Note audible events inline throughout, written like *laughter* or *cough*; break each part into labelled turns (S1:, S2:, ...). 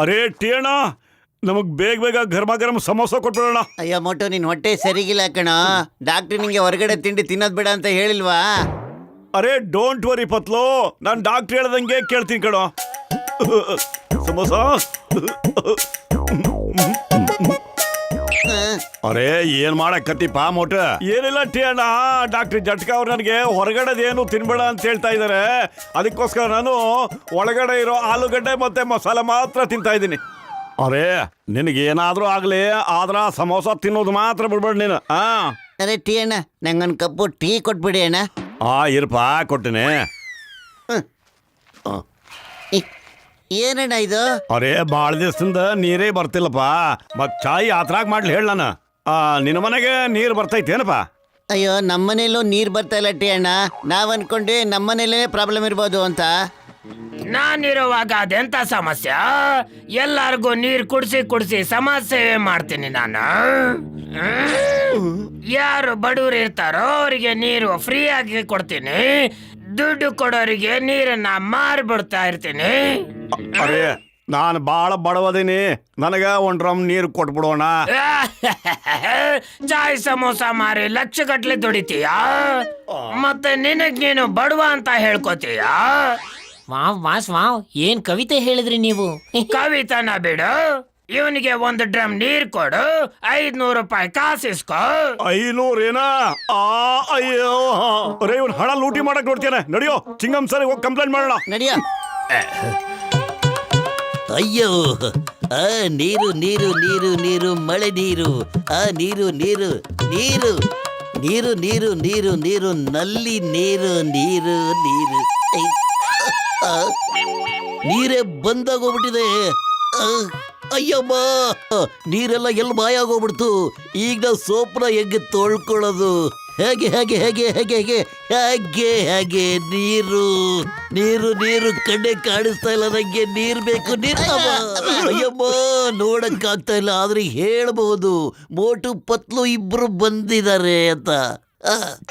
S1: ಅರೇ ಟೇಣ ನಮಗ್ ಬೇಗ ಬೇಗ ಗರ್ಮ ಗರಂ ಸಮೋಸ ಕೊಟ್ಬಿಡೋಣ.
S2: ಅಯ್ಯೋ ಮೋಟು ನಿನ್ ಹೊಟ್ಟೆ ಸರಿಗಿಲ್ಲ ಕಣ. ಡಾಕ್ಟರ್ ನಿಂಗೆ ಹೊರಗಡೆ ತಿಂಡಿ ತಿನ್ನೋದ್ ಬೇಡ ಅಂತ ಹೇಳಿಲ್ವಾ?
S1: ಅರೆ ಡೋಂಟ್ ವರಿ ಪತ್ಲು. ನಾನು ಡಾಕ್ಟರ್ ಹೇಳ್ದಂಗೆ ಕೇಳ್ತೀನಿ ಕಣೋ. ಸಮೋಸ. ಅರೇ ಏನ್ ಮಾಡಕತ್ತಿಪ್ಪ ಮೋಟ? ಏನಿಲ್ಲ ಟೇಣ ಡಾಕ್ಟರ್ ಜಟ್ಕ ಅವ್ರು ನನಗೆ ಏನು ತಿನ್ಬೇಡ ಅಂತ ಹೇಳ್ತಾ ಇದಾರೆ. ಅದಕ್ಕೋಸ್ಕರ ನಾನು ಒಳಗಡೆ ಇರೋ ಆಲೂಗಡ್ಡೆ ಮತ್ತೆ ಮಸಾಲೆ ಮಾತ್ರ ತಿಂತಾ ಇದ್ದೀನಿ. ಅರೇ ನಿನಗೇನಾದ್ರೂ ಆಗ್ಲಿ ಆದ್ರ ಸಮೋಸ ತಿನ್ನೋದು ಮಾತ್ರ ಬಿಡ್ಬೇಡ ನೀನು ಆ?
S2: ಅರೆ ಟೀ ಅಣ್ಣ ನಂಗೊಂದು ಕಪ್ಪು ಟೀ ಕೊಟ್ಬಿಡಿ ಅಣ್ಣ.
S1: ಆ ಇರಪ್ಪ ಕೊಟ್ಟಿನಿ.
S2: ಇ- ಏನಣ್ಣ ಇದು?
S1: ಅರೇ ಭಾಳ ದಿವಸದಿಂದ ನೀರೇ ಬರ್ತಿಲ್ಲಪ್ಪ. ಮತ್ ಚಾಯ್ ಆತ್ರಾಗ ಮಾಡ್ಲಿ ಹೇಳ ನಾನು. ಆ ನಿನ್ನ ಮನೆಗೆ ನೀರು ಬರ್ತೈತೇನಪ್ಪ?
S2: ಅಯ್ಯೋ ನಮ್ಮನೇಲೂ ನೀರ್ ಬರ್ತಾ ಇಲ್ಲ ಟಿ ಅಣ್ಣ. ನಾವ್ ಅನ್ಕೊಂಡೆ ನಮ್ಮನೇಲೇ ಪ್ರಾಬ್ಲಮ್ ಇರ್ಬೋದು ಅಂತ.
S3: ನಾನಿರುವಾಗ ಅದೆಂತ ಸಮಸ್ಯೆ? ಎಲ್ಲಾರ್ಗೂ ನೀರ್ ಕುಡಿಸಿ ಕುಡಿಸಿ ಸಮಾಜ ಸೇವೆ ಮಾಡ್ತೀನಿ ನಾನು. ಹ್ಮ್? ಯಾರು ಬಡವ್ರು ಇರ್ತಾರೋ ಅವರಿಗೆ ನೀರು ಫ್ರೀ ಆಗಿ ಕೊಡ್ತೀನಿ. ದುಡ್ಡು ಕೊಡೋರಿಗೆ ನೀರನ್ನ ಮಾರ್ಬಿಡ್ತಾ ಇರ್ತೀನಿ.
S1: ಅರೇ ನಾನು ಬಾಳ ಬಡವದೀನಿ. ನನಗ ಒಂದ್ ಡ್ರಮ್ ನೀರು ಕೊಟ್ಬಿಡೋಣ. *laughs*
S3: ಚಾಯ್ ಸಮೋಸ ಮಾರಿ ಲಕ್ಷ ಗಟ್ಲೆ ದುಡಿತೀಯಾ? ಮತ್ತೆ ನಿನಗ್ ನೀನು ಬಡವ ಅಂತ ಹೇಳ್ಕೊತೀಯಾ?
S4: Wow was wow. ಏನ್ ಕವಿತೆ ಹೇಳಿದ್ರಿ ನೀವು?
S3: ಕವಿತನ ಬಿಡು. ಇವನಿಗೆ ಒಂದು ಡ್ರಮ್ ನೀರ್ ಕೊಡು ಐದ್ನೂರು ರೂಪಾಯಿ ಕಾಸಿಸ್ಕೋ
S1: ಐನೂರೇನಾ? ಆ ಅಯ್ಯೋ. ಇವ್ನು ಹಣ ಲೂಟಿ ಮಾಡಕ್ ನೋಡ್ತೇನೆ. ನಡಿಯೋ ಚಿಂಗಮ್ ಸರ್ ಹೋಗಿ ಕಂಪ್ಲೇಂಟ್ ಮಾಡೋಣ.
S2: ನಡಿಯೋ.
S5: ಅಯ್ಯೋ. ಆ ನೀರು ನೀರು ನೀರು ನೀರು ಮಳೆ ನೀರು. ಆ ನೀರು ನೀರು ನೀರು. ನೀರು ನೀರು ನೀರು ನೀರು ನಲ್ಲಿ ನೀರು ನೀರು ನೀರು. ಐ, ಆ, ನೀರೇ ಬಂದಾಗೋಗ್ಬಿಟ್ಟಿದೆ ಅಯ್ಯಮ್ಮ ನೀರೆಲ್ಲ ಎಲ್ಲಿ ಮಾಯಾಗೋಗ್ಬಿಡ್ತು ಈಗ ನಾವು ಸೋಪ್ನ ಹೆಂಗೆ ತೊಳ್ಕೊಳ್ಳೋದು? ಹೇಗೆ ಹೇಗೆ ಹೇಗೆ ಹೇಗೆ ಹೇಗೆ ಹೇಗೆ ಹೇಗೆ? ನೀರು ನೀರು ನೀರು ಕಣ್ಣೆ ಕಾಣಿಸ್ತಾ ಇಲ್ಲ ನಂಗೆ. ನೀರ್ ಬೇಕು ನೀರು ಅಯ್ಯಮ್ಮ ನೋಡಕ್ ಆಗ್ತಾ ಇಲ್ಲ ಆದ್ರೆ ಹೇಳ್ಬಹುದು ಮೋಟು ಪತ್ಲು ಇಬ್ರು ಬಂದಿದ್ದಾರೆ ಅಂತ.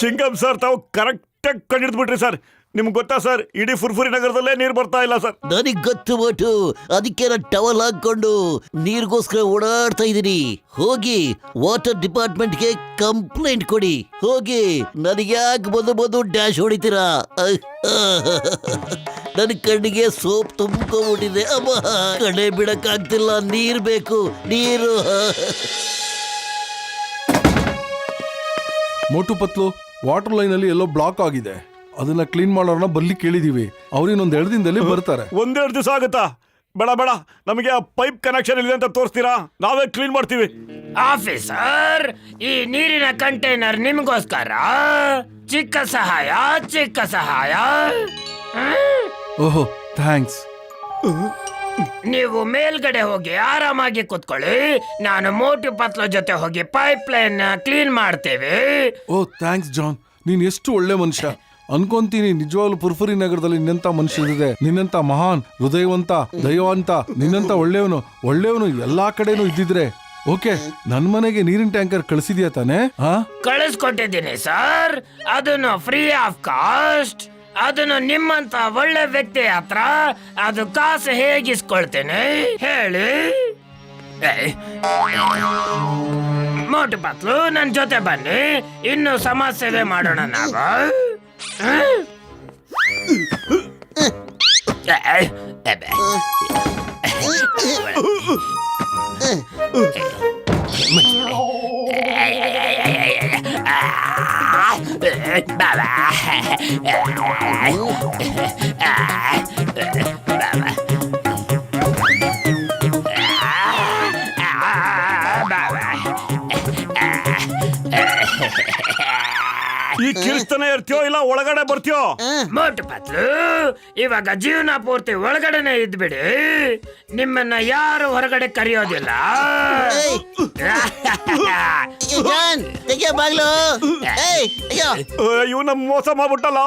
S1: ಚಿಂಗಮ್ ಸರ್ ತಾವು ಕರೆಕ್ಟಾಗಿ ಕಂಡಿಡ್ದ್ಬಿಟ್ರಿ ಸರ್. ನಿಮ್ಗೆ ಗೊತ್ತಾ ಸರ್? ಇಡೀ ಫುರ್ಫುರಿ ನಗರದಲ್ಲೇ ನೀರು ಬರ್ತಾ ಇಲ್ಲ ಸರ್.
S5: ನನಗ್ ಗೊತ್ತು ಮೋಟು ಅದಕ್ಕೆ ನಾನು ಟವಲ್ ಹಾಕೊಂಡು ನೀರಿಗೋಸ್ಕರ ಓಡಾಡ್ತಾ ಇದ್ದೀನಿ ಹೋಗಿ ವಾಟರ್ ಡಿಪಾರ್ಟ್ಮೆಂಟ್ಗೆ ಕಂಪ್ಲೇಂಟ್ ಕೊಡಿ. ಹೋಗಿ ನನಗೆ ಯಾಕೆ ಬಂದು ಬಂದು ಡ್ಯಾಶ್ ಹೊಡಿತೀರಾ? *laughs* ಅಹ್. ನನ್ನ ಕಣ್ಣಿಗೆ ಸೋಪ್ ತುಂಬ್ಕೊಂಡ್ಬಿಟ್ಟಿದೆ. ಅಮ್ಮ ಕಡೆ ಬಿಡಕ್ಕಾಗ್ತಿಲ್ಲ. ನೀರ್ ಬೇಕು ನೀರು.
S6: ಮೋಟು ಪತ್ಲು ವಾಟರ್ ಲೈನ್ ಅಲ್ಲಿ ಎಲ್ಲೋ ಬ್ಲಾಕ್ ಆಗಿದೆ. ಅದನ್ನ ಕ್ಲೀನ್ ಮಾಡೋರ್ನ ಬರ್ಲಿ ಕೇಳಿದೀವಿ. ಅವ್ರಿನ್ನೊಂದ್ ಎರಡು ದಿನದಲ್ಲಿ ಬರ್ತಾರೆ.
S1: ಒಂದೆರಡು ದಿವಸ ಆಗುತ್ತಾ? ಬೇಡ ಬೇಡ. ನಮಗೆ ಆ ಪೈಪ್ ಕನೆಕ್ಷನ್ ಇದೆ ಅಂತ ತೋರಿಸ್ತೀರಾ? ನಾವೇ ಕ್ಲೀನ್ ಮಾಡ್ತೀವಿ.
S3: ಆಫೀಸರ್ ಈ ನೀರಿನ ಕಂಟೈನರ್ ನಿಮ್ಗೋಸ್ಕರ? ಚಿಕ್ಕ ಸಹಾಯ ಚಿಕ್ಕ ಸಹಾಯ? ಹ್ಮ್?
S6: ಓಹೋ ಥ್ಯಾಂಕ್ಸ್
S3: ನೀವು ಮೇಲ್ಗಡೆ ಹೋಗಿ ಆರಾಮಾಗಿ ಕೂತ್ಕೊಳ್ಳಿ. ನಾನು ಮೋಟಿ ಪತ್ಲ ಜೊತೆ ಹೋಗಿ ಪೈಪ್ ಲೈನ್ ಕ್ಲೀನ್ ಮಾಡ್ತೇವೆ.
S6: ಓ ಥ್ಯಾಂಕ್ಸ್ ಜಾನ್ ನೀನ್ ಎಷ್ಟು ಒಳ್ಳೆ ಮನುಷ್ಯ. ಅನ್ಕೊಂತೀನಿ, ನಿಜವಾಗ್ಲೂ ಪುರ್ಫುರಿ ನಗರದಲ್ಲಿ ನಿನ್ನಂತ ಮನುಷ್ಯರಿದೆ ನಿನ್ನಂತ ಮಹಾನ್, ಹೃದಯವಂತ ದೈವಂತ ನಿನ್ನಂತ ಒಳ್ಳೆಯವನು ಒಳ್ಳೆಯವನು ಎಲ್ಲಾ ಕಡೆನೂ ಇದ್ದಿದ್ರೆ. ಓಕೆ, ನನ್ ಮನೆಗೆ ನೀರಿನ ಟ್ಯಾಂಕರ್ ಕಳಿಸಿದ್ಯಾ ತಾನೇ? ಹಾ
S3: ಕಳಿಸ್ಕೊಟ್ಟಿದ್ದೀನಿ, ಸರ್. ಅದನ್ನು ಫ್ರೀ ಆಫ್ ಕಾಸ್ಟ್ ಅದನ್ನು ನಿಮ್ಮಂತ ಒಳ್ಳೆ ವ್ಯಕ್ತಿ ಹತ್ರ ಅದು ಕಾಸು ಹೇಗಿಸ್ಕೊಳ್ತೇನೆ? ಹೇಳಿ. ಮೋಟು ಪತ್ಲು ನನ್ನ ಜೊತೆ ಬನ್ನಿ. ಇನ್ನು ಸಮಾಜ ಸೇವೆ ಮಾಡೋಣ ನಾವು. ಹ್ಮ್?
S1: ಕಿರಿಸ್ತಾನೆ ಇರ್ತೀಯೋ ಇಲ್ಲ ಒಳಗಡೆ ಬರ್ತೀಯೋ?
S3: ಮೋಟು ಪತ್ಲು ಇವಾಗ ಜೀವನ ಪೂರ್ತಿ ಒಳಗಡೆನೆ ಇದ್ಬಿಡಿ. ನಿಮ್ಮನ್ನ ಯಾರು ಹೊರಗಡೆ ಕರೆಯೋದಿಲ್ಲ.
S2: ಜಾನ್ ತೆಗಿಯೋ ಬಾಗ್ಲು. ಏಯ್ ಅಯ್ಯೋ
S1: ಇವ್ ನಮ್ ಮೋಸ ಮಾಡ್ಬಿಟ್ಟಲ್ಲ?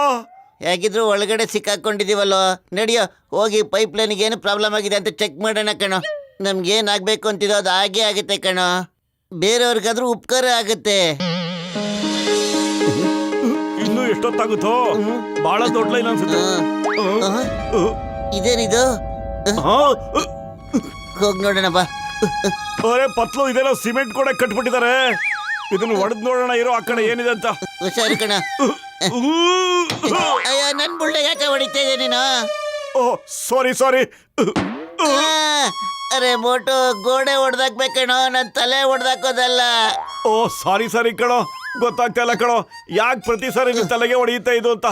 S2: ಹೇಗಿದ್ರು ಒಳಗಡೆ ಸಿಕ್ಕಾಕೊಂಡಿದೀವಲ್ಲ ನಡಿಯೋ ಹೋಗಿ ಪೈಪ್ ಲೈನ್ಗೆ ಏನು ಪ್ರಾಬ್ಲಮ್ ಆಗಿದೆ ಅಂತ ಚೆಕ್ ಮಾಡೋಣ ಕಣೋ. ನಮ್ಗೆ ಏನಾಗಬೇಕು ಅಂತಿದೋ ಅದು ಹಾಗೆ ಆಗುತ್ತೆ ಕಣೋ. ಬೇರೆಯವ್ರಿಗಾದ್ರೂ ಉಪಕಾರ ಆಗುತ್ತೆ.
S1: ಎಷ್ಟೊತ್ತಾಗುತ್ತೋ? ಬಹಳ ದೊಡ್ಡ ಲೈನ್ ಅನ್ಸುತ್ತೆ.
S2: ಇದೇನಿದು? ಹೋಗ್ ನೋಡೋಣ ಬಾ.
S1: ಅರೆ ಪತ್ಲು ಇದೆಲ್ಲ ಸಿಮೆಂಟ್ ಕೂಡ ಕಟ್ಬಿಟ್ಟಿದ್ದಾರೆ ಇದನ್ನ ಒಡೆದ್ ನೋಡೋಣ ಇರೋ ಆ ಕಡೆ ಏನಿದೆ ಅಂತ.
S2: ಹುಷಾರು ಕಣ. ಅಯ್ಯ ನನ್ ಬುಳ್ಳೆ ಯಾಕೆ ಹೊಡಿತಾ ಇದೆ ನೀನು?
S1: ಓ ಸಾರಿ ಸಾರಿ
S2: ಅರೆ ಮೋಟು ಗೋಡೆ ಹೊಡ್ದಾಕ್ಬೇಕಣೋ ನನ್ ತಲೆ ಹೊಡ್ದಾಕೋದಲ್ಲ
S1: ಓ ಸಾರಿ ಸಾರಿ ಕಣೋ. ಗೊತ್ತಾಗ್ತಲ್ಲ ಕಣೋ. ಯಾಕೆ ಪ್ರತಿ ಸಾರಿ ನಿನ್ ತಲೆಗೆ ಹೊಡೆಯುತ್ತಾ ಇದು ಅಂತ?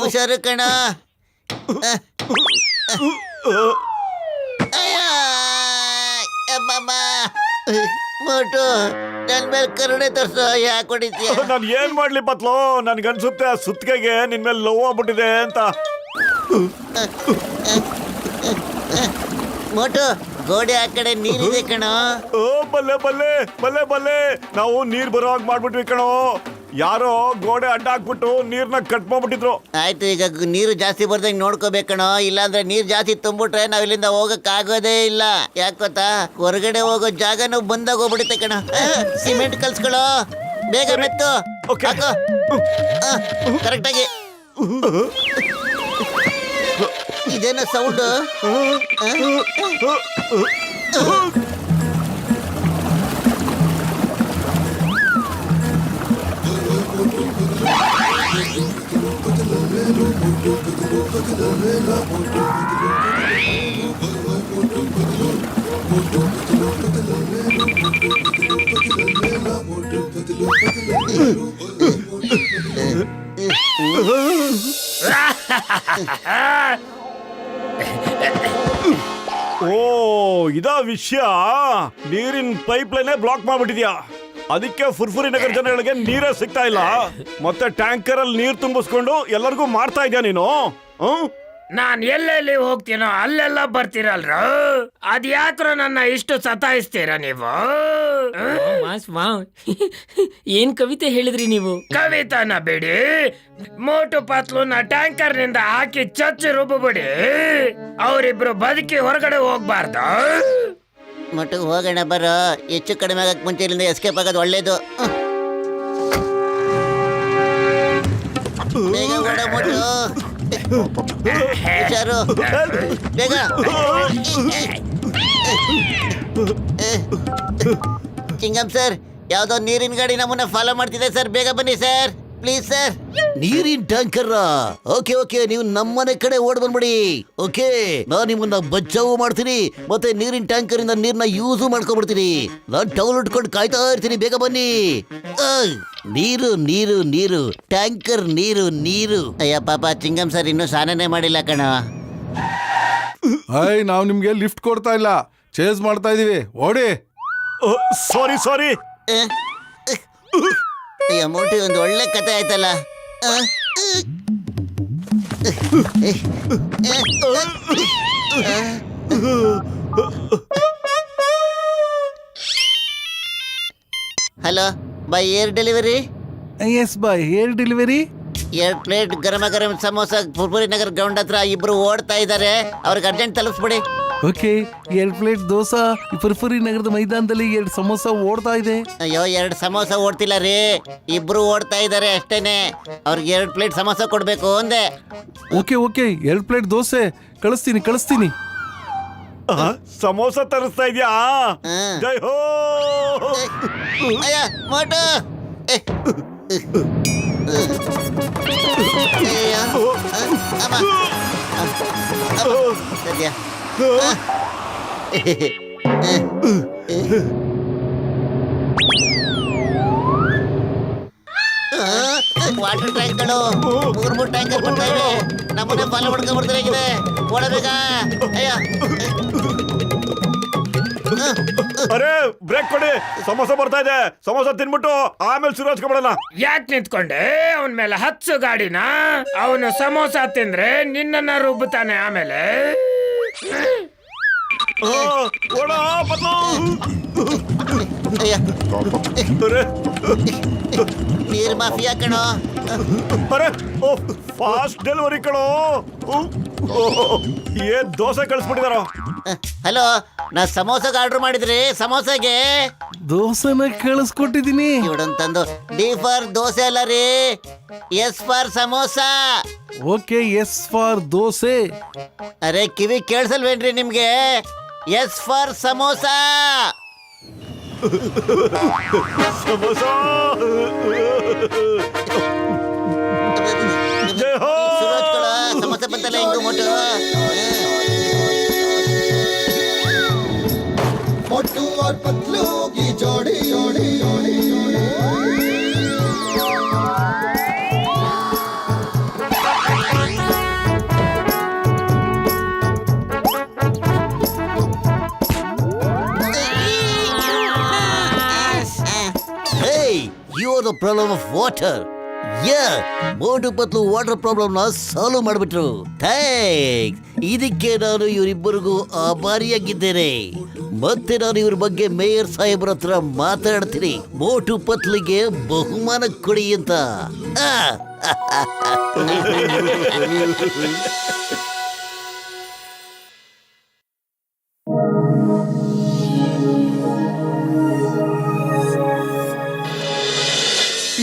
S2: ಹುಷಾರು ಕಣ. ಮೋಟು ನನ್ ಮೇಲೆ ಕರುಣೆ ತೋರ್ಸು ಯಾಕೆ ಹೊಡಿತೀಯ?
S1: ನಾನು ಏನ್ ಮಾಡ್ಲಿ ಪತ್ಲು? ನನ್ಗನ್ಸುತ್ತೆ ಆ ಸುತ್ತಿಗೆಗೆ ನಿನ್ ಮೇಲೆ ಲವ್ ಆಗ್ಬಿಟ್ಟಿದೆ ಅಂತ.
S2: ಮೋಟು ಗೋಡೆ ಆ ಕಡೆ ನೀರಿದೆ ಕಣೋ.
S1: ಓ ಬಲ್ಲೆ ಬಲ್ಲೆ ಬಲ್ಲೆ ಬಲ್ಲೆ. ನಾವು ನೀರ್ ಬರೋ ಹಾಗೆ ಮಾಡ್ಬಿಟ್ವಿ ಕಣೋ. ಯಾರೋ ಗೋಡೆ ಅಡ್ಡ ಹಾಕ್ಬಿಟ್ಟು ನೀರ್ನ ಕಟ್ ಮಾಡ್ಬಿಟ್ಟಿದ್ರು.
S2: ಆಯ್ತು ಈಗ ಗ್- ನೀರು ಜಾಸ್ತಿ ಬರ್ದಂಗೆ ನೋಡ್ಕೋಬೇಕಣೋ ಇಲ್ಲಾಂದ್ರೆ ನೀರ್ ಜಾಸ್ತಿ ತುಂಬಿಟ್ರೆ ನಾವ್ ಇಲ್ಲಿಂದ ಹೋಗಕ್ ಆಗೋದೇ ಇಲ್ಲ. ಯಾಕ್ ಗೊತ್ತಾ? ಹೊರಗಡೆ ಹೋಗೋ ಜಾಗನೂ ಬಂದಾಗ ಹೋಗ್ಬಿಡುತ್ತೆ ಕಣ. ಸಿಮೆಂಟ್ ಕಲ್ಸ್ಕೊಳೋ. ಬೇಗ ಮೆತ್ತು.
S1: Okay.
S2: ಕರೆಕ್ಟ್ ಆಗಿ. ಇದೇನೋ ಸೌಂಡ್ *laughs*
S1: ಓ, ಇದಾ ವಿಷಯ. ನೀರಿನ ಪೈಪ್ ಲೈನೇ ಬ್ಲಾಕ್ ಮಾಡ್ಬಿಟ್ಟಿದ್ಯಾ? ಅದಕ್ಕೆ ಫುರ್ಫುರಿ ನಗರ ಜನಗಳಿಗೆ ನೀರೇ ಸಿಗ್ತಾ ಇಲ್ಲ. ಮತ್ತೆ ಟ್ಯಾಂಕರ್ ಅಲ್ಲಿ ನೀರ್ ತುಂಬಿಸ್ಕೊಂಡು ಎಲ್ಲರಿಗೂ ಮಾಡ್ತಾ ಇದ್ಯಾ ನೀನು? ಹ್ಮ್?
S3: ನಾನ್ ಎಲ್ಲೆಲ್ಲಿ ಹೋಗ್ತೀನೋ ಅಲ್ಲೆಲ್ಲ ಬರ್ತೀರಲ್ರ? ಅದ್ ಯಾಕ್ರ ನನ್ನ ಇಷ್ಟು ಸತಾಯಿಸ್ತೀರ ನೀವು? ಹ್ಮ್?
S4: ವಾಸ್ ವಾವ್. ಏನ್ ಕವಿತೆ ಹೇಳಿದ್ರಿ ನೀವು?
S3: ಕವಿತಾನ ಬಿಡಿ. ಮೋಟು ನ ಟ್ಯಾಂಕರ್ನಿಂದ ಹಾಕಿ ಚಚ್ಚಿ ರುಬ್ಬಬಿಡಿ. ಅವರಿಬ್ರು ಬದುಕಿ ಹೊರಗಡೆ ಹೋಗ್ಬಾರ್ದು.
S2: ಮಟ್ಟು ಹೋಗೋಣ ಬರೋ. ಹೆಚ್ಚು ಕಡಿಮೆ ಆಗಕ್ಕೆ ಮುಂಚೆ ಇಲ್ಲಿಂದ ಎಸ್ಕೇಪ್ ಆಗೋದು ಒಳ್ಳೇದು. ಬೇಗ ಹುಷಾರು. ಬೇಗ. ಚಿಂಗಮ್ ಸರ್ ಯಾವುದೋ ನೀರಿನ ಗಾಡಿ ನಮ್ಮನ್ನ ಫಾಲೋ ಮಾಡ್ತಿದೆ ಸರ್. ಬೇಗ ಬನ್ನಿ ಸರ್. ಪ್ಲೀಸ್ ಸರ್
S5: ನೀರಿನ ಟ್ಯಾಂಕರ್ ಓಕೆ ಓಕೆ ನೀವು ನಮ್ಮನೆ ಕಡೆ ಓಡ್ ಬಂದ್ಬಿಡಿ. ಓಕೆ ನಾನು ನಿಮ್ಮನ್ನ ಬಚ್ಚಾವು ಮಾಡ್ತೀನಿ ಮತ್ತೆ ನೀರಿನ ಟ್ಯಾಂಕರ್ ಇಂದ ನೀರ್ನ ಯೂಸು ಮಾಡ್ಕೊಂಡ್ಬಿಡ್ತೀನಿ. ನಾನು ಟೌಲ್ ಇಟ್ಕೊಂಡು ಕಾಯ್ತಾ ಇರ್ತೀನಿ ಬೇಗ ಬನ್ನಿ. ನೀರು ನೀರು ನೀರು ಟ್ಯಾಂಕರ್ ನೀರು ನೀರು.
S2: ಅಯ್ಯ ಪಾಪ ಚಿಂಗಂ ಸರ್ ಇನ್ನೂ ಸ್ನಾನನೇ ಮಾಡಿಲ್ಲ ಕಣ.
S6: ಅಯ್ ನಾವು ನಿಮ್ಗೆ ಲಿಫ್ಟ್ ಕೊಡ್ತಾ ಇಲ್ಲ. ಚೇಸ್ ಮಾಡ್ತಾ ಇದೀವಿ. ಓಡಿ.
S1: ಸಾರಿ ಸಾರಿ
S2: ಅಯ್ಯ ಮೋಟಿ ಒಂದು ಒಳ್ಳೆ ಕತೆ ಆಯ್ತಲ್ಲ? Hello by air delivery?
S6: Yes by air delivery.
S2: ಎರಡು ಪ್ಲೇಟ್ ಗರಮ ಗರಂ ಸಮೋಸ ಪುರ್ಪುರಿ ನಗರ್ ಗ್ರೌಂಡ್ ಹತ್ರ ಇಬ್ರು ಓಡ್ತಾ ಇದ್ದಾರೆ. ಅವ್ರಿಗೆ ಅರ್ಜೆಂಟ್ ತಲುಪಿಸ್ಬಿಡಿ.
S6: ಓಕೆ ಎರಡು ಪ್ಲೇಟ್ ದೋಸಾ ಪುರ್ಪುರಿ ನಗರದ ಮೈದಾನದಲ್ಲಿ ಎರಡು ಸಮೋಸ ಓಡ್ತಾ ಇದೆ
S2: ಅಯ್ಯೋ ಎರಡು ಸಮೋಸ ಓಡ್ತಿಲ್ಲ ರೀ ಇಬ್ರು ಓಡ್ತಾ ಇದ್ದಾರೆ ಅಷ್ಟೇನೆ ಅವ್ರಿಗೆ ಎರಡು ಪ್ಲೇಟ್ ಸಮೋಸ ಕೊಡ್ಬೇಕು ಅಂದೆ
S6: ಓಕೆ ಓಕೆ ಎರಡು ಪ್ಲೇಟ್ ದೋಸೆ ಕಳಿಸ್ತೀನಿ ಕಳಿಸ್ತೀನಿ
S1: ಆ, ಸಮೋಸ ತರಿಸ್ತಾ ಇದ್ಯಾ. ಜೈ ಹೋ
S2: ಅಯ್ಯ ಮೋಟು ಏ. ಅಯ್ಯೋ. ಅಮ್ಮ. ಅಮ್ಮ. ಸದ್ಯ. ವಾಟರ್ ಟ್ಯಾಂಕ್ಗಳು ಮೂರ್ ಮೂರ್ ಟ್ಯಾಂಕರ್ ಬರ್ತಾ ಇವೆ. ನಮ್ಮನೆ ಫಾಲೋ ಮಾಡ್ಕೊಂಡ್ ಬರ್ತಾರೆ ಓಡಬೇಕಾ ಅಯ್ಯ.
S1: ಅರೆ ಬ್ರೇಕ್ ಕೊಡಿ. ಸಮೋಸ ಬರ್ತಾ ಇದೆ. ಸಮೋಸ ತಿನ್ಬಿಟ್ಟು ಆಮೇಲೆ ಶುರು ಹಚ್ಕೊಬಿಡೋಣ.
S3: ಯಾಕೆ ನಿಂತ್ಕೊಂಡೆ? ಅವನ ಮೇಲೆ ಹಚ್ಚು ಗಾಡಿನ. ಅವನು ಸಮೋಸ ತಿಂದ್ರೆ ನಿನ್ನನ್ನ ರುಬ್ಬುತ್ತಾನೆ ಆಮೇಲೆ.
S1: ಆ, ಓಡ ಪತ್ಲು.
S2: ಅಯ್ಯ
S1: ಅರೆ
S2: ನೀರ್ ಮಾಫಿಯಾ ಕಣೋ
S1: ಅರೆ ಓ ಫಾಸ್ಟ್ ಡೆಲಿವರಿ ಕಣೋ ಓ, ಓ, ಏನ್ ದೋಸೆ ಕಳಿಸ್ಬಿಟ್ಟಿದಾರೋ
S2: ಹಲೋ ನಾ ಸಮೋಸಕ್ಕೆ ಆರ್ಡರ್ ಮಾಡಿದ್ರಿ ಸಮೋಸಾಗೆ
S6: ದೋಸೆನ ಕೇಳಿಸ್ಕೊಟ್ಟಿದ್ದೀನಿ
S2: ಇವಡಂತಂದು ಡಿ ಫಾರ್ ದೋಸೆ ಅಲ್ಲ ರೀ S for samosa.
S6: Okay S for dosa.
S2: ಅರೆ ಕಿವಿ ಕೇಳಿಸಲ್ವೇನ್ರಿ ನಿಮ್ಗೆ ಎಸ್ ಫಾರ್ ಸಮೋಸಾ.
S1: ಸಮೋಸ. ಜೈ ಹೋ
S2: ಸುರೋಜ್ ಕೊಡ ಸಮೋಸಾ ಬಂತಲ್ಲ ಹೆಂಗು ಮೊಟ್ಟು
S7: और पतलू की जोड़ी जोड़ी जोड़ी जोड़ी
S5: Hey, you are the problem of water. Yeah, Motu Patlu water problem ನ ಸಾಲ್ವ್ ಮಾಡ್ಬಿಟ್ರು ಥ್ಯಾಂಕ್ಸ್ ಇದಕ್ಕೆ ನಾನು ಇವರಿಬ್ಬರಿಗೂ ಆಭಾರಿಯಾಗಿದ್ದೇನೆ ಮತ್ತೆ ನಾನು ಇವ್ರ ಬಗ್ಗೆ ಮೇಯರ್ ಸಾಹೇಬ್ರ ಹತ್ರ ಮಾತಾಡ್ತೀನಿ. ಮೋಟು ಪತ್ಲಿಗೆ ಬಹುಮಾನ ಕೊಡಿ ಅಂತ. ಆ,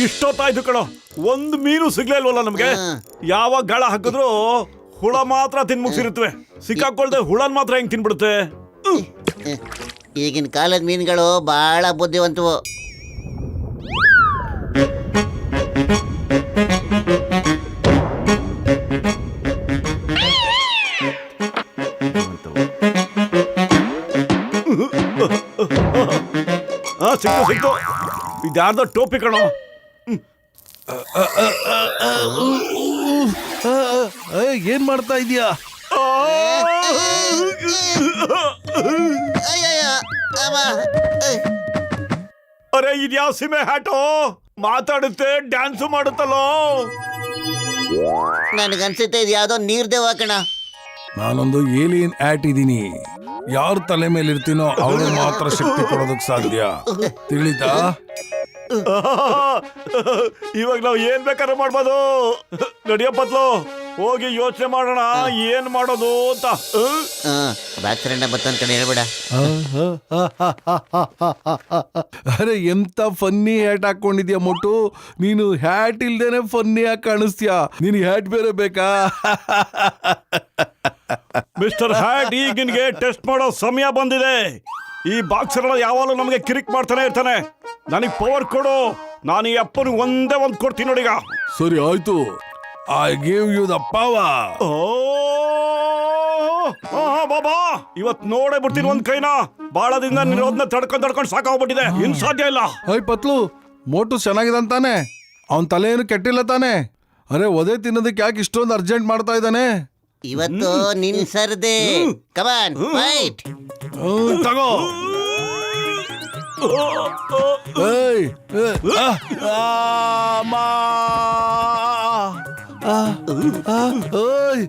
S1: ಇಷ್ಟೊತ್ತಾಯ್ತು ಕಣೋ. ಒಂದು ಮೀನು ಸಿಗ್ಲೇ ಇಲ್ವಲ್ಲ ನಮ್ಗೆ?
S2: ಯಾವ
S1: ಯಾವಾಗ ಗಾಳ ಹಾಕಿದ್ರು ಹುಳ ಮಾತ್ರ ತಿನ್ ಮುಗಿಸಿರುತ್ತವೆ ಸಿಕ್ಕಾಕೊಳ್ದೆ ಹುಳನ್ ಮಾತ್ರ ಹೆಂಗ್ ತಿನ್ಬಿಡುತ್ತೆ.
S2: ಈಗಿನ ಕಾಲದ ಮೀನುಗಳು ಬಹಳ ಬುದ್ಧಿವಂತವು
S1: ಆ ಸಿಕ್ತು ಸಿಕ್ತು ಇದ್ಯಾರ್ದೋ ಟೋಪಿ ಕಣೋ
S6: ಏನ್ ಮಾಡ್ತಾ ಇದೀಯಾ
S1: ಅರೆ ಇದ್ಯಾವ ಸಿಮೆ ಹ್ಯಾಟೋ? ಮಾತಾಡುತ್ತೆ ಡ್ಯಾನ್ಸು ಮಾಡುತ್ತಲ್ಲೋ
S2: ನನಗನ್ಸುತ್ತೆ ಇದು ಯಾವ್ದೋ ನೀರ್ದೇವ ಕಣ
S6: ನಾನೊಂದು ಏಲಿಯನ್ ಆಟ್ ಇದ್ದೀನಿ. ಯಾರ ತಲೆ ಮೇಲೆ ಇರ್ತೀನೋ ಅವರು ಮಾತ್ರ ಶಕ್ತಿ ಕೊಡೋದಕ್ಕೆ ಸಾಧ್ಯ. ತಿಳಿತಾ? *laughs*
S1: ಇವಾಗ ನಾವು ಏನ್ ಬೇಕಾದ್ರೂ ಮಾಡ್ಬೋದು. ನಡಿಯೋ ಬದ್ಲು. ಹೋಗಿ ಯೋಚನೆ ಮಾಡೋಣ ಏನ್ ಮಾಡೋದು ಅಂತ?
S2: ಬಾತ್ರಣ್ಣ ಬತ್ತಂತ ಕಡೆ ಹೇಳ್ಬೇಡ.
S6: ಅರೆ ಎಂತ ಫನ್ನಿ ಹ್ಯಾಟ್ ಹಾಕೊಂಡಿದ್ಯಾ ಮೊಟ್ಟು ನೀನು ಹ್ಯಾಟ್ ಇಲ್ದೇನೆ ಫನ್ನಿ ಆಗಿ ಕಾಣಿಸ್ತೀಯ? ನಿನ್ ಹ್ಯಾಟ್ ಬೇರೆ ಬೇಕಾ?
S1: ಮಿಸ್ಟರ್ ಹ್ಯಾಟ್ ಈಗಿನ್ಗೆ ಟೆಸ್ಟ್ ಮಾಡೋ ಸಮಯ ಬಂದಿದೆ. ಈ ಬಾಕ್ಸರ್ ಯಾವಾಗಲೂ ನಮಗೆ ಕಿರಿಕ್ ಮಾಡ್ತಾನೆ ಇರ್ತಾನೆ. ನನಗೆ ಪವರ್ ಕೊಡು. ನಾನು ಈ ಅಪ್ಪನಿಗೆ ಒಂದೇ ಒಂದು ಕೊಡ್ತೀನಿ ನೋಡಿಗ
S6: ಸರಿ ಆಯ್ತು. I give you the power
S1: ಓ ಹಾ, ಹಾ, ಬಾಬಾ ಇವತ್ ನೋಡೇ ಬಿಡ್ತೀನಿ ಒಂದ್ ಕೈನ. ಬಾಳದಿಂದ ದಿನ ನಿರೋಧನ ತಡ್ಕೊಂಡ್ ತಡ್ಕೊಂಡ್ ಸಾಕಾಗ್ಬಿಟ್ಟಿದೆ. ಇನ್ ಸಾಧ್ಯ ಇಲ್ಲ.
S6: ಹೈ ಪತ್ಲು ಮೋಟು ಚೆನ್ನಾಗಿದೆ ಅಂತಾನೆ. ಅವನ್ ತಲೆ ಏನು ಕೆಟ್ಟಿಲ್ಲ ತಾನೆ. ಅರೆ ಒದೆ ತಿನ್ನೋದಕ್ಕೆ ಯಾಕೆ ಇಷ್ಟೊಂದು ಅರ್ಜೆಂಟ್ ಮಾಡ್ತಾ ಇದ್ದಾನೆ?
S2: ಇವತ್ತು ನಿನ್ ಸರ್ದೆ. ಕಮಾನ್ ಫೈಟ್
S6: ಹ್ಮ್, ತಗೋ. ಏಯ್, ಏ, ಆ, ಆ, ಅಮ್ಮ. ಆ, ಏಯ್,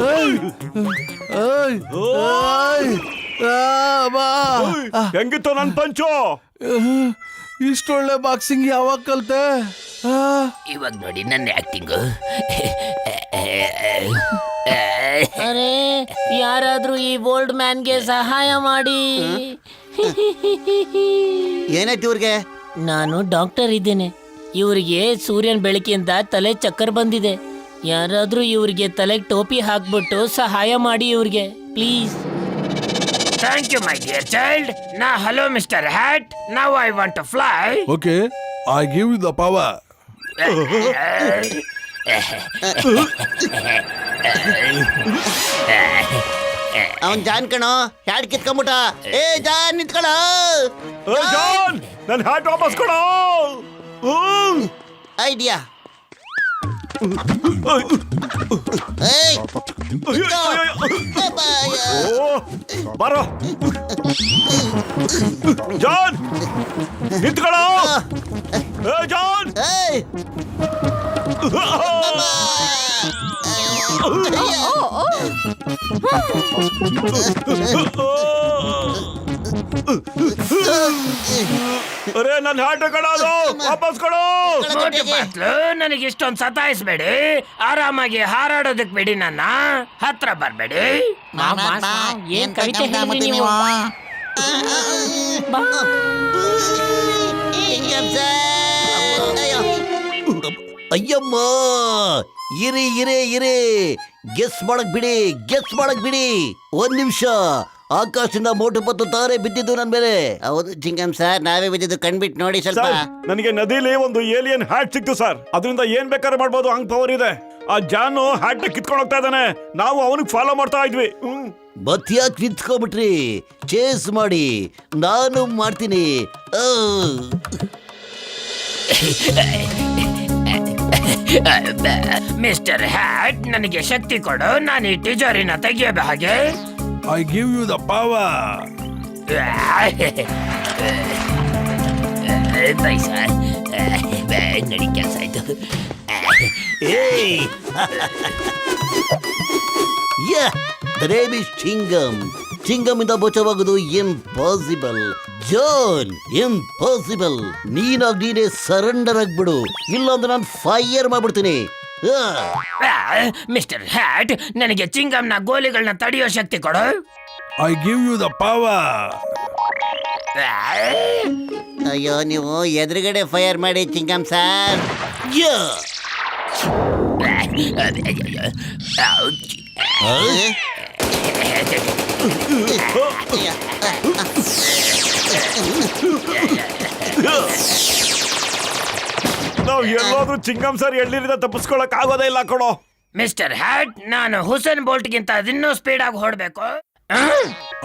S6: ಏಯ್, ಆ, ಅಮ್ಮ. ಆ,
S1: ಹೆಂಗಿತ್ತು ನನ್ ಪಂಚು?
S6: ಇಷ್ಟೊಳ್ಳೆ ಬಾಕ್ಸಿಂಗ್ ಯಾವಾಗ ಕಲ್ತೆ? ಆ,
S3: ಇವಾಗ ನೋಡಿ ನನ್ನ ಆಕ್ಟಿಂಗ್.
S4: ಅರೆ ಯಾರಾದ್ರೂ ಈ ಓಲ್ಡ್ ಮ್ಯಾನ್ಗೆ ಸಹಾಯ ಮಾಡಿ.
S2: ಏನಾಯ್ತು ಇವ್ರಿಗೆ?
S4: ನಾನು ಡಾಕ್ಟರ್ ಇದ್ದೇನೆ. ಇವರಿಗೆ ಸೂರ್ಯನ ಬೆಳಕಿಂದ ತಲೆ ಚಕ್ಕರ್ ಬಂದಿದೆ. ಯಾರಾದ್ರೂ ಇವರಿಗೆ ತಲೆಗೆ ಟೋಪಿ ಹಾಕ್ಬಿಟ್ಟು ಸಹಾಯ ಮಾಡಿ ಇವ್ರಿಗೆ please.
S3: Thank you my dear child ನಾ hello mister hat now I want to fly
S6: okay I give you the power
S2: ಅವನ್ ಜಾನ್ ಕಣೋ ಹ್ಯಾಡ್ ಕಿತ್ಕೊಂಬಿಟ ಏ ಜಾನ್ ನಿಂತ್ಕೊಳ್ಳೋ.
S1: ಏ, ಜಾನ್ ನನ್ನ ಹ್ಯಾಟ್ ವಾಪಸ್ ಕೊಡು. ಹ್ಮ್.
S2: ಐಡಿಯಾ ಏಯ್
S1: ಅಯ್ಯೋ, ಅಯ್ಯೋ, ಅಯ್ಯೋ.
S2: ಅಬ್ಬಾಯ.
S1: ಓ ಬಾರೋ ಜಾನ್ ನಿಂತ್ಕೊಳ್ಳೋ ಏ ಜಾನ್
S2: ಏಯ್
S1: ಅರೆ ನನ್ನ ಹಾರ್ಟ್ ಕಡೋದು ವಾಪಸ್ ಕೊಡು.
S3: ನನಗೆ ಇಷ್ಟೊಂದು ಸತಾಯಿಸ್ಬೇಡಿ. ಆರಾಮಾಗಿ ಹಾರಾಡೋದಕ್ ಬಿಡಿ ನನ್ನ. ಹತ್ರ ಬರಬೇಡಿ.
S4: ಏನ್ ಕವಿತೆ ಹೇಳಿದ್ರಿ ನೀವು?
S5: ಅಯ್ಯಮ್ಮ ಇರಿ ಇರಿ ಇರಿ. ಗೆಸ್ ಮಾಡಕ್ ಬಿಡಿ ಗೆಸ್ ಮಾಡಕ್ ಬಿಡಿ. ಒಂದ್ ನಿಮಿಷ. ಆಕಾಶದಿಂದ ಮೋಟು ಪತ್ತು ತಾರೆ ಬಿದ್ದಿದ್ದು ನನ್ ಮೇಲೆ.
S2: ಹೌದು ಚಿಂಗಂ ಸರ್ ನಾವೇ ಬಿದ್ದಿದ್ದು ಕಣ್ಬಿಟ್ಟು ನೋಡಿ ಸ್ವಲ್ಪ.
S1: ಸರ್ ನನಗೆ ನದಿಲಿ ಒಂದು ಏಲಿಯನ್ ಹ್ಯಾಟ್ ಸಿಕ್ತು ಸರ್ ಅದರಿಂದ ಏನ್ ಬೇಕಾದ್ರೆ ಮಾಡ್ಬೋದು ಹಂಗ್ ಪವರ್ ಇದೆ. ಆ ಜಾನು ಹ್ಯಾಟ್ ಕಿತ್ಕೊಂಡು ಹೋಗ್ತಾ ಇದ್ದಾನೆ. ನಾವು ಅವನಿಗೆ ಫಾಲೋ ಮಾಡ್ತಾ ಇದ್ವಿ. ಹ್ಮ್.
S5: ನಿಂತ್ಕೊಬಿಟ್ರಿ ಚೇಸ್ ಮಾಡಿ. ನಾನು ಮಾಡ್ತೀನಿ. ಆ.
S3: ಮಿಸ್ಟರ್ ಹ್ಯಾಟ್ ನನಗೆ ಶಕ್ತಿ ಕೊಡು. ನಾನು ಈ ತಿಜೋರಿನ ತೆಗಿಯೋದು ಹಾಗೆ.
S6: I give you the power.
S3: ಪೈಸ ನಡಿ ಕೆಲಸ ಆಯ್ತು
S5: ಏಯ್ ಯಾ ಇಸ್ ಚಿಂಗಮ್ ಚಿಂಗಮ್ ಇಂದ ಬಚಾವಾಗೋದು ಇಂಪಾಸಿಬಲ್ ಜಾನ್ ಇಂಪಾಸಿಬಲ್ ನೀನಾಗ್ ನೀನೇ ಸರೆಂಡರ್ ಆಗ್ಬಿಡು. ಇಲ್ಲಾಂದ್ರೆ ನಾನು ಫೈಯರ್ ಮಾಡ್ಬಿಡ್ತೀನಿ.
S3: ಮಿಸ್ಟರ್ ಹ್ಯಾಟ್ ನನಗೆ ಚಿಂಗಮ್ನ ಗೋಲಿಗಳನ್ನ ತಡೆಯೋ ಶಕ್ತಿ ಕೊಡು.
S6: I give you the power
S2: ಅಯ್ಯೋ ನೀವು ಎದುರುಗಡೆ ಫೈರ್ ಮಾಡಿ ಚಿಂಗಂ ಸರ್.
S5: ಯಾ.
S1: ನಾವು ಎಲ್ಲಾದ್ರೂ ಚಿಂಗಂ ಸರ್ ಎಳ್ಳಿರಿಂದ ತಪ್ಪಿಸ್ಕೊಳಕ್ ಆಗೋದೇ ಇಲ್ಲ ಕೊಡೋ
S3: ಮಿಸ್ಟರ್ ಹ್ಯಾಟ್ ನಾನು ಹುಸೇನ್ ಬೋಲ್ಟ್ಗಿಂತ ಇನ್ನೂ ಸ್ಪೀಡ್ ಆಗಿ ಹೊಡ್ಬೇಕು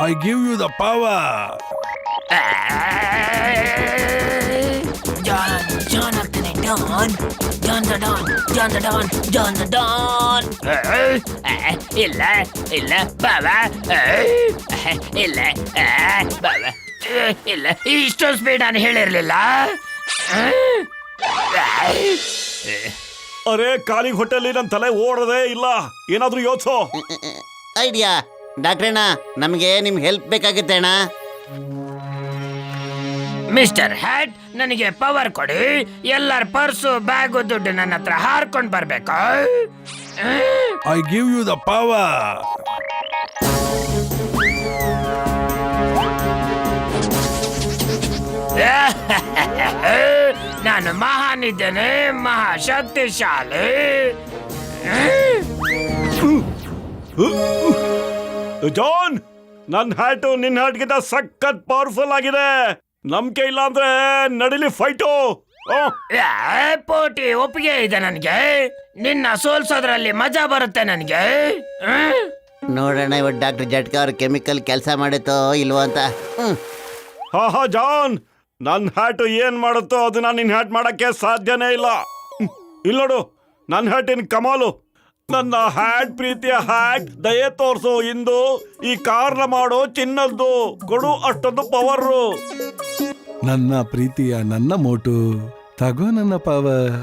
S6: I give you the power
S4: John John ಆಗ್ತಾನೆ Don John the Don John the Don John the Don
S3: ಇಲ್ಲ ಇಲ್ಲ ಬಾಬಾ ಇಲ್ಲ ಬಾಬಾ ಇಲ್ಲ ಇಷ್ಟೊಂದು ಸ್ಪೀಡ್ ನಾನು ಹೇಳಿರ್ಲಿಲ್ಲ. *laughs*
S1: ಅರೆ ಕಾಲಿಗೆ ಹೊಟ್ಟೆಲಿ ನನ್ನ ತಲೆ ಓಡದೆ ಇಲ್ಲ. ಏನಾದ್ರೂ ಯೋಚೋ
S2: ಐಡಿಯಾ. ಡಾಕ್ಟ್ರಣ್ಣ ನಮಗೆ ನಿಮ್ ಹೆಲ್ಪ್ ಬೇಕಾಗುತ್ತೆ ಅಣ್ಣ?
S3: ಮಿಸ್ಟರ್ ಹ್ಯಾಟ್ ನನಗೆ ಪವರ್ ಕೊಡಿ. ಎಲ್ಲರ ಪರ್ಸು ಬ್ಯಾಗು ದುಡ್ಡು ನನ್ನ ಹತ್ರ ಹಾರ್ಕೊಂಡು ಬರ್ಬೇಕು.
S6: I give you the power
S3: ನಾನು ಮಹಾನ್ ಇದ್ದೇನೆ ಮಹಾಶಕ್ತಿಶಾಲಿ
S1: ಜಾನ್ ನನ್ನ ಹ್ಯಾಟು ನಿನ್ನ ಹ್ಯಾಟ್ಗಿಂತ ಸಖತ್ ಪವರ್ಫುಲ್ ಆಗಿದೆ. ನಂಬಿಕೆ ಇಲ್ಲ ಅಂದ್ರೆ ನಡಿಲಿ ಫೈಟು
S3: ಏ, ಪೋಟಿ ಒಪ್ಪಿಗೆ ಇದೆ ನನಗೆ. ನಿನ್ನ ಸೋಲ್ಸೋದ್ರಲ್ಲಿ ಮಜಾ ಬರುತ್ತೆ ನನಗೆ.
S2: ನೋಡೋಣ ಇವತ್ತು ಡಾಕ್ಟರ್ ಜಟ್ಕ ಅವ್ರ ಕೆಮಿಕಲ್ ಕೆಲಸ ಮಾಡಿತ್ತೋ ಇಲ್ವೋ ಅಂತ.
S1: ಹಾ ಹಾ ಜಾನ್. ನನ್ನ ಹ್ಯಾಟ್ ಏನ್ ಮಾಡುತ್ತೋ ಅದನ್ನ ನಿನ್ನ ಹ್ಯಾಟ್ ಮಾಡಕ್ಕೆ ಸಾಧ್ಯನೇ ಇಲ್ಲ. ಇಲ್ಲ ನೋಡು ನನ್ನ ಹ್ಯಾಟಿನ ಕಮಾಲು. ನನ್ನ ಹ್ಯಾಟ್ ಪ್ರೀತಿಯ ಹ್ಯಾಟ್ ದಯೆ ತೋರಿಸು. ಇಂದು ಈ ಕಾರ್ನ ಮಾಡೋ ಚಿನ್ನದ್ದು. ಕೊಡು ಅಷ್ಟೊಂದು ಪವರು
S6: ನನ್ನ ಪ್ರೀತಿಯ ನನ್ನ ಮೋಟು ತಗೋ ನನ್ನ power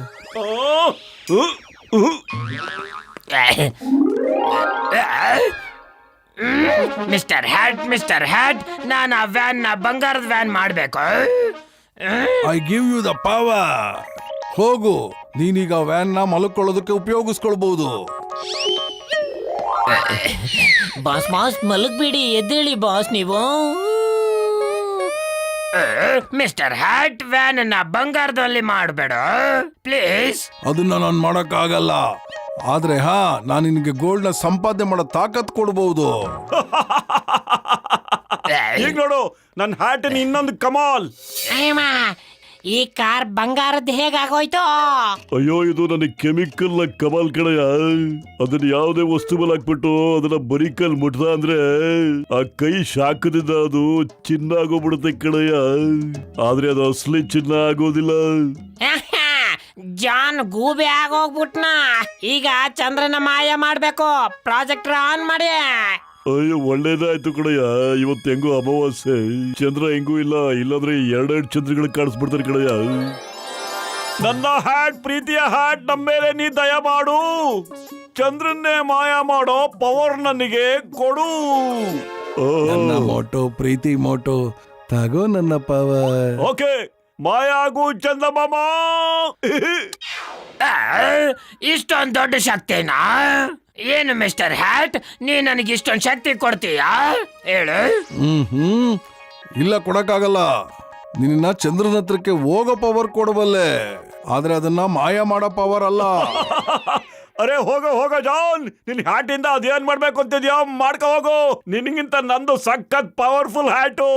S6: *laughs*
S3: mister hat mister hat ನಾನು ಆ ವ್ಯಾನ್ನ ಬಂಗಾರದ ವ್ಯಾನ್ ಮಾಡಬೇಕು.
S6: I give you the power ಹೋಗು ನೀನೀಗ ವ್ಯಾನ್ನ ಮಲಕೊಳ್ಳೋದಕ್ಕೆ ಉಪಯೋಗಿಸ್ಕೊಳ್ಬಹುದು
S4: ಬಾಸ್ ಮಾಸ್ ಮಲಗ್ಬೇಡಿ ಎದ್ದೇಳಿ ಬಾಸ್ ನೀವು.
S3: ಮಿಸ್ಟರ್ ಹ್ಯಾಟ್ ವ್ಯಾನ್ನ ಬಂಗಾರದಲ್ಲಿ ಮಾಡಬೇಡ. ಪ್ಲೀಸ್
S6: ಅದನ್ನ ನಾನು ಮಾಡಕ್ಕಾಗಲ್ಲ. ಆದ್ರೆ ಹಾ ನಾನು ನಿನಗೆ ಗೋಲ್ಡ್ನ ಸಂಪಾದನೆ ಮಾಡೋ ತಾಕತ್ ಕೊಡಬಹುದು
S1: ಈಗ ನೋಡು ನನ್ನ ಹ್ಯಾಟಿನ ಇನ್ನೊಂದು ಕಮಾಲ್.
S4: ಅಯ್ಯಮ್ಮ, ಈ ಕಾರ್ ಬಂಗಾರದ್ದು ಹೇಗಾಗೋಯ್ತು?
S1: ಅಯ್ಯೋ ಇದು ನನಗೆ ಕೆಮಿಕಲ್ನ ಕಮಾಲ್ ಕಡೆಯ ಅದನ್ನ ಯಾವುದೇ ವಸ್ತು ಮೇಲೆ ಹಾಕ್ಬಿಟ್ಟು ಅದನ್ನ ಬರಿಕಲ್ ಮುಟ್ದ ಅಂದ್ರೆ ಆ ಕೈ ಶಾಖದಿಂದ ಅದು ಚಿನ್ನ ಆಗೋಗ್ಬಿಡುತ್ತೆ ಕಡೆಯ ಆದ್ರೆ ಅದು ಅಸಲಿ ಚಿನ್ನ ಆಗೋದಿಲ್ಲ.
S4: ಜಾನ್ ಗೂಬೆ ಆಗೋಗ್ಬಿಟ್ನ? ಈಗ ಚಂದ್ರನ ಮಾಯ ಮಾಡ್ಬೇಕು. ಪ್ರಾಜೆಕ್ಟರ್ ಆನ್ ಮಾಡಿ.
S1: ಅಯ್ಯೋ ಒಳ್ಳೇದಾಯ್ತು ಕಡೆಯ ಇವತ್ತು ಹೆಂಗೂ ಅಮಾವಾಸ್ಯೆ. ಚಂದ್ರ ಹೆಂಗೂ ಇಲ್ಲ. ಇಲ್ಲಾಂದ್ರೆ ಎರಡೆರಡು ಚಂದ್ರಗಳು ಕಾಣಿಸ್ಬಿಡ್ತಾರೆ ಕಡೆಯ ನನ್ನ ಹ್ಯಾಟ್ ಪ್ರೀತಿಯ ಹ್ಯಾಟ್ ನಮ್ಮ ಮೇಲೆ ನೀ ದಯ ಮಾಡು. ಚಂದ್ರನ್ನೇ ಮಾಯ ಮಾಡೋ ಪವರ್ ನನಗೆ ಕೊಡು.
S6: ನನ್ನ ಮೋಟೋ ಪ್ರೀತಿ ಮೋಟೋ. ತಗೋ ನನ್ನ ಪವರ್
S1: ಓಕೆ ಮಾಯಾಗು ಚಂದಮಾಮ!
S3: ಆ, ಇಷ್ಟೊಂದ್ ದೊಡ್ಡ ಶಕ್ತಿನಾ? ಏನು ಮಿಸ್ಟರ್ ಹ್ಯಾಟ್? ನೀ ನನಗೆ ಇಷ್ಟೊಂದು ಶಕ್ತಿ ಕೊಡ್ತೀಯಾ? ಹೇಳು.
S6: ಹ್ಮ್ ಹ್ಮ್. ಇಲ್ಲ ಕೊಡಕ್ಕಾಗಲ್ಲ. ನಿನ್ನ ಚಂದ್ರನ ಹತ್ರಕ್ಕೆ ಹೋಗೋ ಪವರ್ ಕೊಡಬಲ್ಲೆ ಆದ್ರೆ ಅದನ್ನ ಮಾಯ ಮಾಡೋ ಪವರ್ ಅಲ್ಲ. *laughs*
S1: ಅರೆ ಹೋಗೋ ಹೋಗೋ ಜಾನ್! ನಿನ್ ಇಂದ ಅದೇನ್ ಮಾಡ್ಬೇಕು ಅಂತಿದ್ಯಾ? ಮಾಡ್ಕೊ ಹೋಗು! ನಿನ್ಗಿಂತ ನಂದು ಸಖತ್ ಪವರ್ಫುಲ್ ಹ್ಯಾಟು.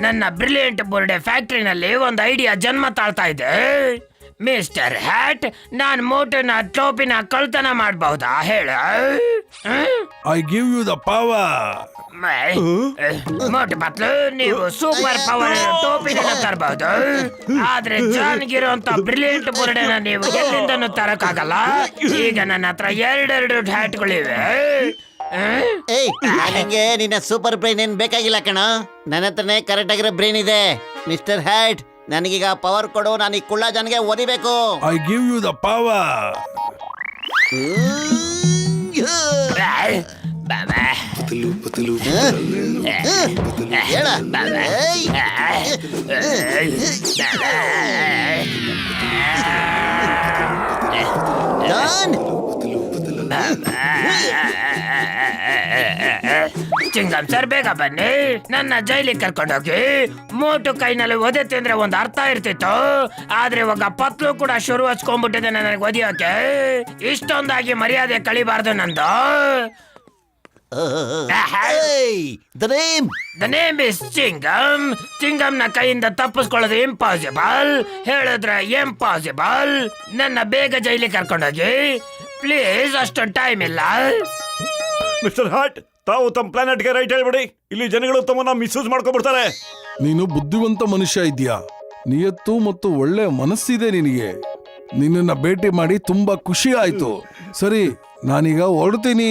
S3: ನನ್ನ ಬ್ರಿಲಿಯಂಟ್ ಬೋರ್ಡೆ ಫ್ಯಾಕ್ಟ್ರಿನಲ್ಲಿ ಒಂದು ಐಡಿಯಾ ಜನ್ಮ ತಾಳ್ತಾ ಇದೆ. ಮಿಸ್ಟರ್ ಹ್ಯಾಟ್ ನಾನ್ ಮೋಟನ ಟೋಪಿನ ಕಳ್ತನ ಮಾಡಬಹುದಾ? ಹೇಳ.
S6: I give you the power
S3: Motu Patlu ನೀವು ಸೂಪರ್ ಪವರ್ ಟೋಪಿನ ತರಬಹುದು ಆದ್ರೆ ಜಾನ್ಗಿರುವಂತ ಬ್ರಿಲಿಯಂಟ್ ಬುರುಡೆನ ನೀವು ಎಲ್ಲಿಂದನೂ ತರಕ್ಕಾಗಲ್ಲ. ಈಗ ನನ್ನ ಹತ್ರ ಎರಡೆರಡು ಹ್ಯಾಟ್ಗಳಿವೆ
S2: ಏಯ್ ನನಗೆ ನಿನ್ನ ಸೂಪರ್ ಬ್ರೈನ್ ಏನ್ ಬೇಕಾಗಿಲ್ಲ ಕಣ. ನನ್ನ ಹತ್ರನೇ ಕರೆಕ್ಟ್ ಆಗಿರೋ ಬ್ರೈನ್ ಇದೆ. ಮಿಸ್ಟರ್ ಹ್ಯಾಟ್ ನನಗೀಗ ಪವರ್ ಕೊಡು ನಾನು ಈ ಕುಳ್ಳ ಜನಗೆ ಓದಿಬೇಕು
S6: I give you. The power
S3: ಬಾಬಾ
S2: ಹೇಳ ಏಯ್. ಜಾನ್
S3: ಚಿಂಗಂ ಸರ್ ಬೇಗ ಬನ್ನಿ. ನನ್ನ ಜೈಲಿಗೆ ಕರ್ಕೊಂಡೋಗಿ ಮೋಟು ಕೈನಲ್ಲಿ ಒದೆ ತಿಂದ್ರೆ ಒಂದು ಅರ್ಥ ಇರ್ತಿತ್ತು. ಆದ್ರೆ ಇವಾಗ ಪತ್ಲು ಕೂಡ ಶುರು ಹಚ್ಕೊಂಡ್ಬಿಟ್ಟಿದೆ ನನಗೆ ಒದಿಯೋಕೆ. ಇಷ್ಟೊಂದಾಗಿ ಮರ್ಯಾದೆ ಕಳಿಬಾರ್ದು ನಂದು.
S5: The name
S3: the name is Chingum ಚಿಂಗಮ್ನ ಕೈಯಿಂದ ತಪ್ಪಿಸ್ಕೊಳ್ಳೋದು ಇಂಪಾಸಿಬಲ್ ಹೇಳಿದ್ರೆ ಇಂಪಾಸಿಬಲ್ ನನ್ನ ಬೇಗ ಜೈಲಿಗೆ ಕರ್ಕೊಂಡೋಗಿ. ಪ್ಲೀಸ್ ಅಷ್ಟೊಂದು ಟೈಮ್ ಇಲ್ಲ.
S1: ಮಿಸ್ಟರ್ ಹಾರ್ಟ್ ತಾವು ತಮ್ಮ ಪ್ಲಾನೆಟ್ಗೆ ರೈಟ್ ಹೇಳ್ಬಿಡಿ. ಇಲ್ಲಿ ಜನಗಳು ತಮ್ಮನ್ನ ಮಿಸ್ಯೂಸ್ ಮಾಡ್ಕೊಂಡ್ಬಿಡ್ತಾರೆ
S6: ನೀನು ಬುದ್ಧಿವಂತ ಮನುಷ್ಯ ಇದೆಯಾ ನಿಯತ್ತು ಮತ್ತು ಒಳ್ಳೆ ಮನಸ್ಸಿದೆ ನಿನಗೆ. ನಿನ್ನನ್ನ ಭೇಟಿ ಮಾಡಿ ತುಂಬಾ ಖುಷಿ ಆಯ್ತು. ಸರಿ ನಾನೀಗ ಹೊರಡ್ತೀನಿ.